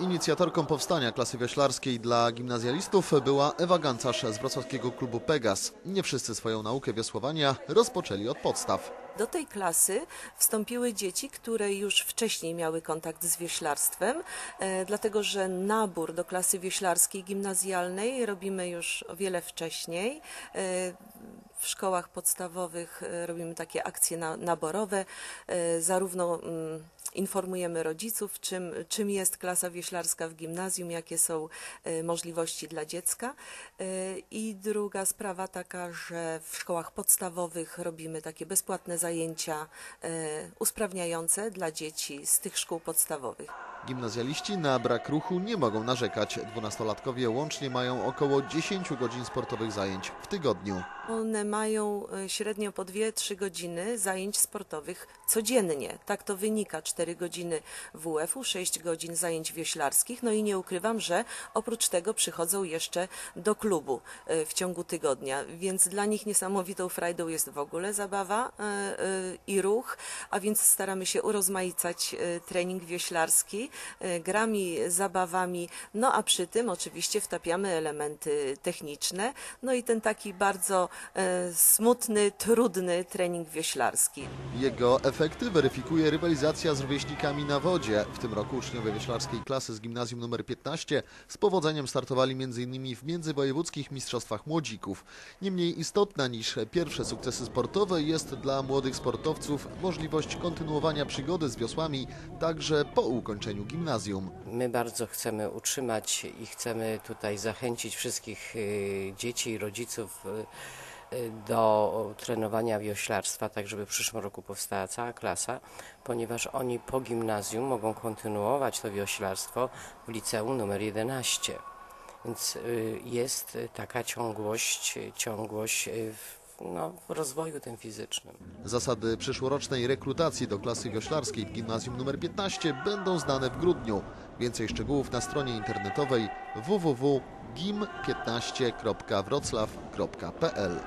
Inicjatorką powstania klasy wioślarskiej dla gimnazjalistów była Ewa Gancarz z wrocławskiego klubu Pegas. Nie wszyscy swoją naukę wiosłowania rozpoczęli od podstaw. Do tej klasy wstąpiły dzieci, które już wcześniej miały kontakt z wioślarstwem, e, dlatego że nabór do klasy wioślarskiej gimnazjalnej robimy już o wiele wcześniej. E, w szkołach podstawowych e, robimy takie akcje na, naborowe, zarówno mm, informujemy rodziców, czym, czym jest klasa wioślarska w gimnazjum, jakie są e, możliwości dla dziecka. E, I druga sprawa taka, że w szkołach podstawowych robimy takie bezpłatne zajęcia e, usprawniające dla dzieci z tych szkół podstawowych. Gimnazjaliści na brak ruchu nie mogą narzekać. Dwunastolatkowie łącznie mają około 10 godzin sportowych zajęć w tygodniu. One mają e, średnio po 2-3 godziny zajęć sportowych codziennie. Tak to wynika. 4 godziny WF-u, 6 godzin zajęć wioślarskich. No i nie ukrywam, że oprócz tego przychodzą jeszcze do klubu e, w ciągu tygodnia. Więc dla nich niesamowitą frajdą jest w ogóle zabawa e, i ruch, a więc staramy się urozmaicać trening wioślarski grami, zabawami, no a przy tym oczywiście wtapiamy elementy techniczne, no i ten taki bardzo e, smutny, trudny trening wioślarski. Jego efekty weryfikuje rywalizacja z rówieśnikami na wodzie. W tym roku uczniowie wioślarskiej klasy z gimnazjum nr 15 z powodzeniem startowali m.in. w międzywojewódzkich mistrzostwach młodzików. Niemniej istotna niż pierwsze sukcesy sportowe jest dla młodych sportowców możliwość kontynuowania przygody z wiosłami także po ukończeniu gimnazjum. My bardzo chcemy utrzymać i chcemy tutaj zachęcić wszystkich y, dzieci i rodziców y, do trenowania wioślarstwa, tak żeby w przyszłym roku powstała cała klasa, ponieważ oni po gimnazjum mogą kontynuować to wioślarstwo w liceum numer 11. Więc y, jest taka ciągłość, ciągłość w, no, w rozwoju tym fizycznym. Zasady przyszłorocznej rekrutacji do klasy wioślarskiej w gimnazjum nr 15 będą znane w grudniu. Więcej szczegółów na stronie internetowej www.gim15.wroclaw.pl